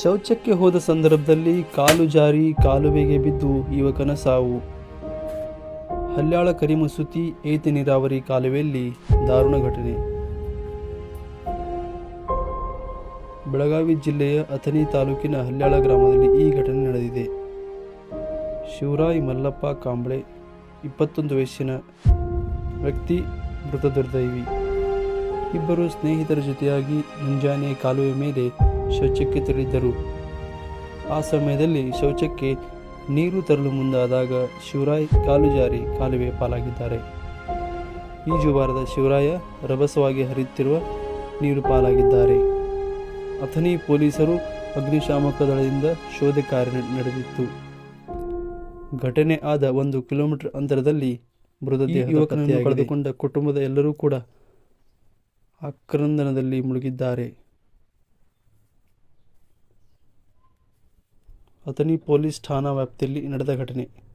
ಶೌಚಕ್ಕೆ ಹೋದ ಸಂದರ್ಭದಲ್ಲಿ ಕಾಲು ಜಾರಿ ಕಾಲುವೆಗೆ ಬಿದ್ದು ಯುವಕನ ಸಾವು. ಹಲ್ಯಾಳ ಕರಿಮಸೂತಿ ಏತ ನೀರಾವರಿ ಕಾಲುವೆಯಲ್ಲಿ ದಾರುಣ ಘಟನೆ. ಬೆಳಗಾವಿ ಜಿಲ್ಲೆಯ ಅಥಣಿ ತಾಲೂಕಿನ ಹಲ್ಯಾಳ ಗ್ರಾಮದಲ್ಲಿ ಈ ಘಟನೆ ನಡೆದಿದೆ. ಶಿವರಾಯ್ ಮಲ್ಲಪ್ಪ ಕಾಂಬ್ಳೆ, ಇಪ್ಪತ್ತೊಂದು ವಯಸ್ಸಿನ ವ್ಯಕ್ತಿ ಮೃತ ದುರ್ದೈವಿ ಇಬ್ಬರು ಸ್ನೇಹಿತರ ಜೊತೆಯಾಗಿ ಮುಂಜಾನೆ ಕಾಲುವೆ ಮೇಲೆ ಶೌಚಕ್ಕೆ ತೆರಳಿದ್ದರು ಆ ಸಮಯದಲ್ಲಿ ಶೌಚಕ್ಕೆ ನೀರು ತರಲು ಮುಂದಾದಾಗ ಶಿವರಾಯ್ ಕಾಲು ಜಾರಿ ಕಾಲುವೆ ಪಾಲಾಗಿದ್ದಾರೆ. ಈಜುಬಾರದ ಶಿವರಾಯ ರಭಸವಾಗಿ ಹರಿಯುತ್ತಿರುವ ನೀರು ಪಾಲಾಗಿದ್ದಾರೆ. ಅಥನಿ ಪೊಲೀಸರು ಅಗ್ನಿಶಾಮಕ ದಳದಿಂದ ಶೋಧ ಕಾರ್ಯ ನಡೆದಿತ್ತು. ಘಟನೆ ಆದ ಒಂದು ಕಿಲೋಮೀಟರ್ ಅಂತರದಲ್ಲಿ ಮೃತದೇಹ ಯುವಕನನ್ನು ಕಳೆದುಕೊಂಡ ಕುಟುಂಬದ ಎಲ್ಲರೂ ಕೂಡ ಆಕ್ರಂದನದಲ್ಲಿ ಮುಳುಗಿದ್ದಾರೆ. ಅಥಣಿ ಪೊಲೀಸ್ ಠಾಣಾ ವ್ಯಾಪ್ತಿಯಲ್ಲಿ ನಡೆದ ಘಟನೆ.